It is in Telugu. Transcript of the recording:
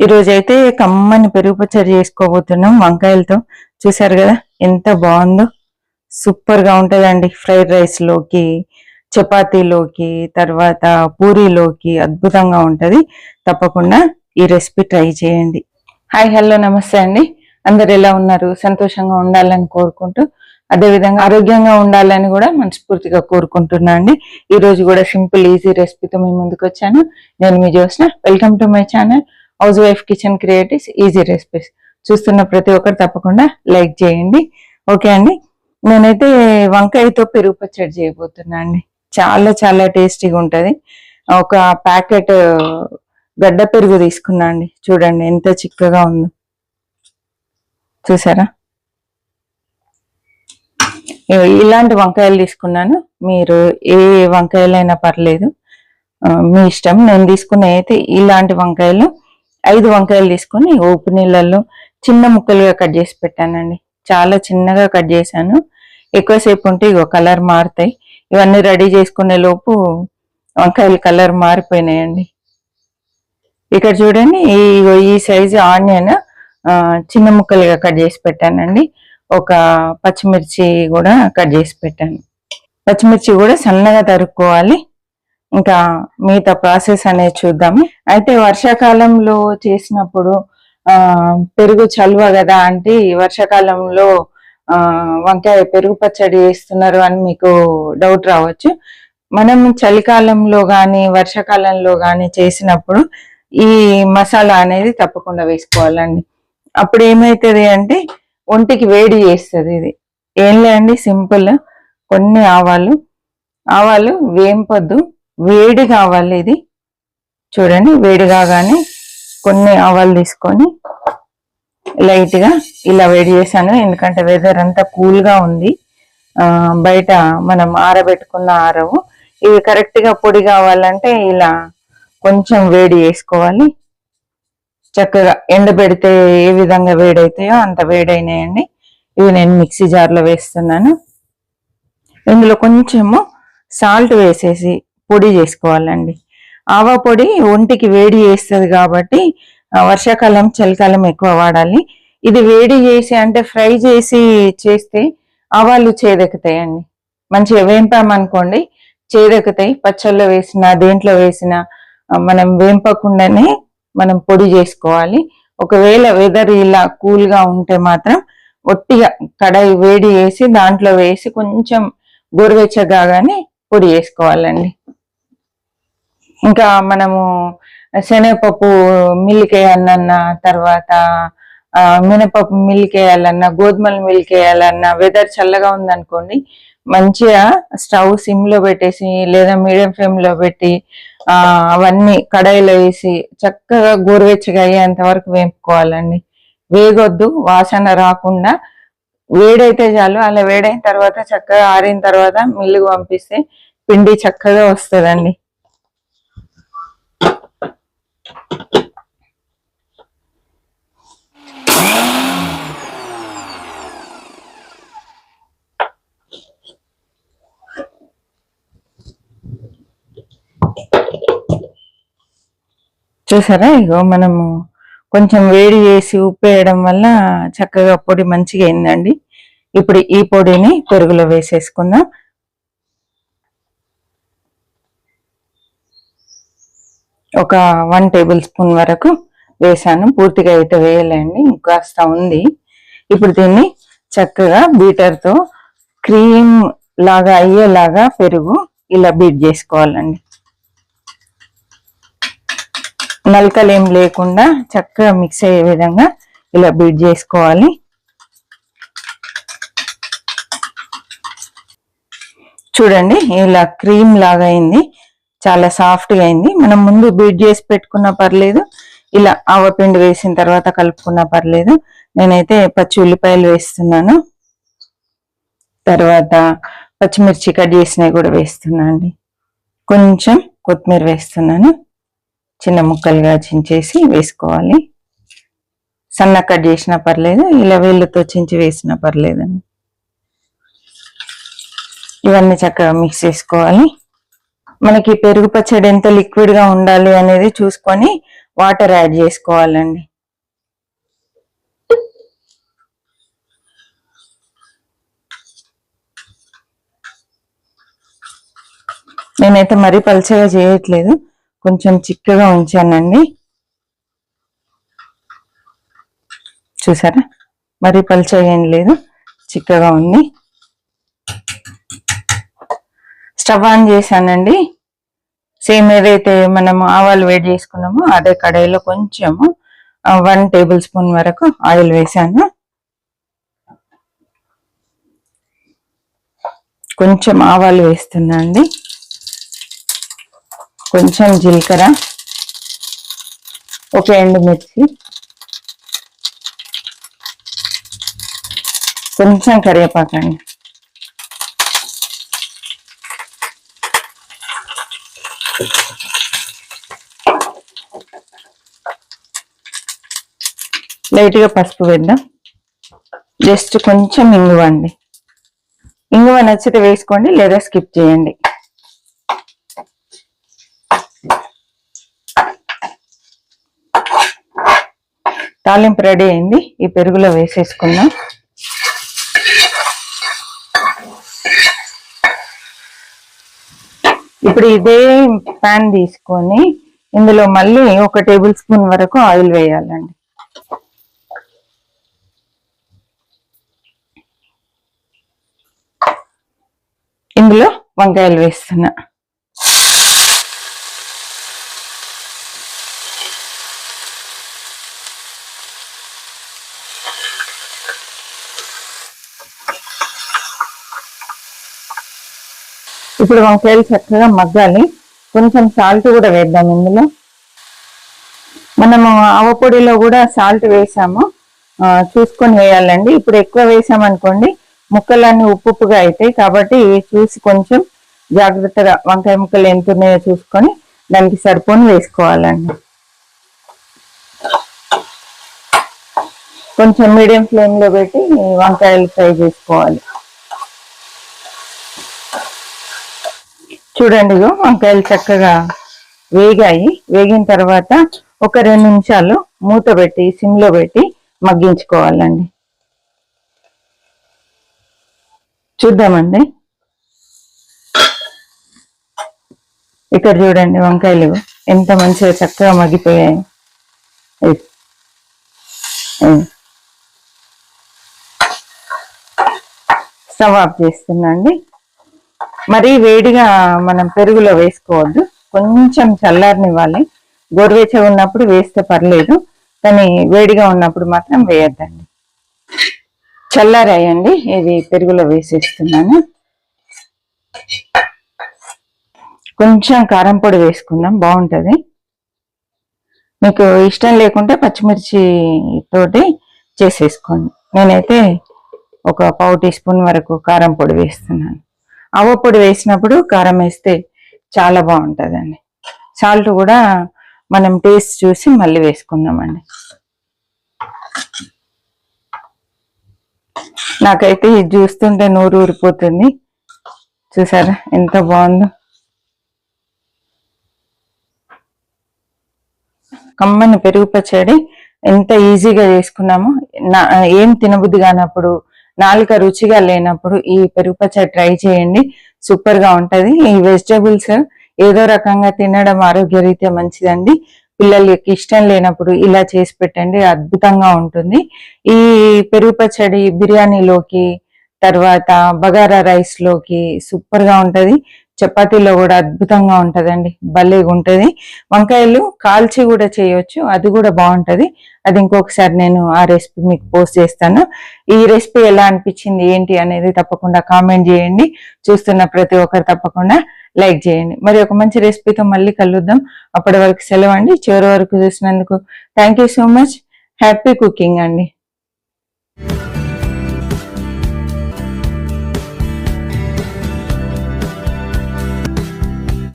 ఈరోజు అయితే కమ్మని పెరుగు పచ్చడి చేసుకోబోతున్నాం వంకాయలతో. చూసారు కదా ఎంత బాగుందో. సూపర్గా ఫ్రైడ్ రైస్లోకి చపాతీలోకి తర్వాత పూరీలోకి అద్భుతంగా ఉంటుంది. తప్పకుండా ఈ రెసిపీ ట్రై చేయండి. హాయ్ హలో నమస్తే అండి. అందరు ఎలా ఉన్నారు? సంతోషంగా ఉండాలని కోరుకుంటూ అదేవిధంగా ఆరోగ్యంగా ఉండాలని కూడా మనస్ఫూర్తిగా కోరుకుంటున్నా అండి. ఈ రోజు కూడా సింపుల్ ఈజీ రెసిపీతో మీ ముందుకు వచ్చాను నేను మీ Jyosna welcome to my channel. House wife kitchen creatives easy recipes. చూస్తున్న ప్రతి ఒక్కరు తప్పకుండా లైక్ చేయండి. ఓకే అండి? నేనైతే వంకాయతో పెరుగు పచ్చడి చేయబోతున్నా అండి. చాలా చాలా టేస్టీగా ఉంటుంది. ఒక ప్యాకెట్ గడ్డ పెరుగు తీసుకున్నా అండి. చూడండి ఎంత చిక్కగా ఉందో. చూసారా? ఇలాంటి వంకాయలు తీసుకున్నాను. మీరు ఏ వంకాయలైనా పర్లేదు. మీ ఇష్టం. నేను తీసుకున్న అయితే ఇలాంటి వంకాయలు. ఐదు వంకాయలు తీసుకొని ఉప్పు నీళ్ళల్లో చిన్న ముక్కలుగా కట్ చేసి పెట్టానండి. చాలా చిన్నగా కట్ చేశాను. ఎక్కువసేపు ఉంటే ఇగో కలర్ మారుతాయి. ఇవన్నీ రెడీ చేసుకునే లోపు వంకాయలు కలర్ మారిపోయినాయండి. ఇక్కడ చూడండి ఇగో ఈ సైజు ఆనియన్ చిన్న ముక్కలుగా కట్ చేసి పెట్టానండి. ఒక పచ్చిమిర్చి కూడా కట్ చేసి పెట్టాను. పచ్చిమిర్చి కూడా సన్నగా తరుక్కోవాలి. ఇంకా మిగతా ప్రాసెస్ అనేది చూద్దాము అయితే వర్షాకాలంలో చేసినప్పుడు పెరుగు చలువ కదా అంటే వర్షాకాలంలో వంకాయ పెరుగు పచ్చడి చేస్తున్నారు అని మీకు డౌట్ రావచ్చు. మనం చలికాలంలో కానీ వర్షాకాలంలో కానీ చేసినప్పుడు ఈ మసాలా అనేది తప్పకుండా వేసుకోవాలండి. అప్పుడు ఏమవుతుంది అంటే ఒంటికి వేడి చేస్తుంది ఇది. ఏం లేదండి సింపుల్. కొన్ని ఆవాలు. ఆవాలు వేంపొద్దు. వేడి కావాలి ఇది. చూడండి వేడి కాగానే కొన్ని ఆవాలు తీసుకొని లైట్గా ఇలా వేడి చేశాను. ఎందుకంటే వెదర్ అంతా కూల్గా ఉంది. బయట మనం ఆరబెట్టుకున్న ఆరవు. ఇవి కరెక్ట్గా పొడి కావాలంటే ఇలా కొంచెం వేడి చేసుకోవాలి. చక్కగా ఎండబెడితే ఏ విధంగా వేడైతాయో అంత వేడైనాయండి. ఇవి నేను మిక్సీ జార్లో వేస్తున్నాను. ఇందులో కొంచెము సాల్ట్ వేసేసి పొడి చేసుకోవాలండి. ఆవా పొడి ఒంటికి వేడి చేస్తుంది కాబట్టి వర్షాకాలం చలికాలం ఎక్కువ వాడాలి. ఇది వేడి చేసి అంటే ఫ్రై చేసి చేస్తే ఆవాలు చేదెక్కుతాయండి. మంచిగా వేంపామనుకోండి చేదెక్కుతాయి. పచ్చళ్ళలో వేసిన దేంట్లో వేసిన మనం వేంపకుండానే మనం పొడి చేసుకోవాలి. ఒకవేళ వెదర్ ఇలా కూల్గా ఉంటే మాత్రం ఒట్టిగా కడాయి వేడి వేసి దాంట్లో వేసి కొంచెం గోరువెచ్చగానే పొడి చేసుకోవాలండి. ఇంకా మనము శనగపప్పు మిల్క్ వేయాలన్న తర్వాత మినపప్పు మిల్క్ వేయాలన్నా గోధుమలు మిల్క్ వేయాలన్నా వెదర్ చల్లగా ఉందనుకోండి మంచిగా స్టవ్ సిమ్లో పెట్టేసి లేదా మీడియం ఫ్లేమ్లో పెట్టి అవన్నీ కడాయిలో వేసి చక్కగా గోరువెచ్చగా అయ్యేంత వరకు వేపుకోవాలండి. వేగొద్దు వాసన రాకుండా వేడైతే చాలు అలా వేడైన తర్వాత చక్కగా ఆరిన తర్వాత మిల్లుకు పంపిస్తే పిండి చక్కగా వస్తుందండి. చూసారా? ఇగో మనము కొంచెం వేడి చేసి ఉప్పు వేయడం వల్ల చక్కగా పొడి మంచిగా అయిందండి. ఇప్పుడు ఈ పొడిని పెరుగులో వేసేసుకుందాం. ఒక వన్ టేబుల్ స్పూన్ వరకు వేసాను. పూర్తిగా అయితే వేయలేండి ఇంకాస్త ఉంది. ఇప్పుడు దీన్ని చక్కగా బీటర్తో క్రీమ్ లాగా అయ్యేలాగా పెరుగు ఇలా బీట్ చేసుకోవాలండి. నలకలు ఏం లేకుండా చక్కగా మిక్స్ అయ్యే విధంగా ఇలా బీట్ చేసుకోవాలి. చూడండి ఇలా క్రీమ్ లాగా అయింది. చాలా సాఫ్ట్గా అయింది. మనం ముందు బీట్ చేసి పెట్టుకున్నా పర్లేదు. ఇలా ఆవపిండి వేసిన తర్వాత కలుపుకున్నా పర్లేదు. నేనైతే పచ్చి ఉల్లిపాయలు వేస్తున్నాను. తర్వాత పచ్చిమిర్చి కట్ చేసినవి కూడా వేస్తున్నాను అండి. కొంచెం కొత్తిమీర వేస్తున్నాను. చిన్న ముక్కలుగా చించేసి వేసుకోవాలి. సన్న కట్ చేసినా పర్లేదు. ఇలా వేళ్ళతో చించి వేసినా పర్లేదండి. ఇవన్నీ చక్కగా మిక్స్ చేసుకోవాలి. మనకి పెరుగు పచ్చడి ఎంత లిక్విడ్గా ఉండాలి అనేది చూసుకొని వాటర్ యాడ్ చేసుకోవాలండి. నేనైతే మరీ పలుచగా చేయట్లేదు కొంచెం చిక్కగా ఉంచానండి. చూసారా? మరీ పలుచగా ఏం లేదు చిక్కగా ఉంది. స్టవ్ ఆన్ చేశానండి. సేమ్ ఏదైతే మనము ఆవాలు వేడి చేసుకున్నామో అదే కడాయిలో కొంచెము వన్ టేబుల్ స్పూన్ వరకు ఆయిల్ వేసాను కొంచెం ఆవాలు వేస్తున్నా అండి. కొంచెం జీలకర్ర ఒక ఎండుమిర్చి కొంచెం కరివేపాకండి. లైట్గా పసుపు వేద్దాం. జస్ట్ కొంచెం ఇంగువ అండి ఇంగువ నచ్చితే వేసుకోండి లేదా స్కిప్ చేయండి. తాలింపు రెడీ అయింది ఈ పెరుగులో వేసేసుకుందాం. ఇప్పుడు ఇదే ప్యాన్ తీసుకొని ఇందులో మళ్ళీ ఒక టేబుల్ స్పూన్ వరకు ఆయిల్ వేయాలండి. ఇందులో వంకాయలు వేస్తున్నా. ఇప్పుడు వంకాయలు చక్కగా మగ్గాలి. కొంచెం సాల్ట్ కూడా వేద్దాం ఇందులో. మనము ఆవపొడిలో కూడా సాల్ట్ వేసాము. చూసుకొని వేయాలండి. ఇప్పుడు ఎక్కువ వేసామనుకోండి ముక్కలన్నీ ఉప్పు ఉప్పుగా అవుతాయి కాబట్టి చూసి కొంచెం జాగ్రత్తగా వంకాయ ముక్కలు ఎంత ఉన్నాయో చూసుకొని దానికి సరిపోని వేసుకోవాలండి. కొంచెం మీడియం ఫ్లేమ్లో పెట్టి వంకాయలు ఫ్రై చేసుకోవాలి. చూడండి వంకాయలు చక్కగా వేగాయి. వేగిన తర్వాత ఒక రెండు నిమిషాలు మూత పెట్టి సిమ్లో పెట్టి మగ్గించుకోవాలండి. చూద్దామండి. ఇక్కడ చూడండి వంకాయలు ఎంత మంచిగా చక్కగా మగ్గిపోయాయి. స్టవ్ ఆఫ్ చేస్తున్నా అండి. మరీ వేడిగా మనం పెరుగులో వేసుకోవద్దు. కొంచెం చల్లారనివ్వాలి. గోరువెచ్చగా ఉన్నప్పుడు వేస్తే పర్లేదు. కానీ వేడిగా ఉన్నప్పుడు మాత్రం వేయద్దండి. చల్లారాయండి. ఇది పెరుగులో వేసేస్తున్నాను. కొంచెం కారం పొడి వేసుకుందాం. బాగుంటుంది. మీకు ఇష్టం లేకుంటే పచ్చిమిర్చి తోటి చేసేసుకోండి. నేనైతే ఒక పావు టీ స్పూన్ వరకు కారం పొడి వేస్తున్నాను. ఆవ పొడి వేసినప్పుడు కారం వేస్తే చాలా బాగుంటుందండి. సాల్ట్ కూడా మనం టేస్ట్ చూసి మళ్ళీ వేసుకుందామండి. నాకైతే ఇది చూస్తుంటే నూరు ఊరిపోతుంది. చూసారా ఎంత బాగుందో. కమ్మని పెరుగు పచ్చడి ఎంత ఈజీగా చేసుకున్నామో. నా ఏం తినబుద్ధి కానప్పుడు నాలుక రుచిగా లేనప్పుడు ఈ పెరుగు పచ్చడి ట్రై చేయండి. సూపర్గా ఉంటుంది. ఈ వెజిటేబుల్స్ ఏదో రకంగా తినడం ఆరోగ్యరీత్యా మంచిదండి. పిల్లలకి ఇష్టం లేనప్పుడు ఇలా చేసి పెట్టండి అద్భుతంగా ఉంటుంది. ఈ పెరుగు పచ్చడి బిర్యానీలోకి తర్వాత బగారా రైస్లోకి సూపర్గా ఉంటది. చపాతీలో కూడా అద్భుతంగా ఉంటదండి. భలేగా ఉంటది. వంకాయలు కాల్చి కూడా చేయొచ్చు అది కూడా బాగుంటది. అది ఇంకొకసారి నేను ఆ రెసిపీ మీకు పోస్ట్ చేస్తాను. ఈ రెసిపీ ఎలా అనిపించింది ఏంటి అనేది తప్పకుండా కామెంట్ చేయండి. చూస్తున్న ప్రతి ఒక్కరు తప్పకుండా లైక్ చేయండి. మరి ఒక మంచి రెసిపీతో మళ్ళీ కలుద్దాం. అప్పటి వరకు సెలవు అండి చివరి వరకు చూసినందుకు thank you so much. Happy cooking అండి.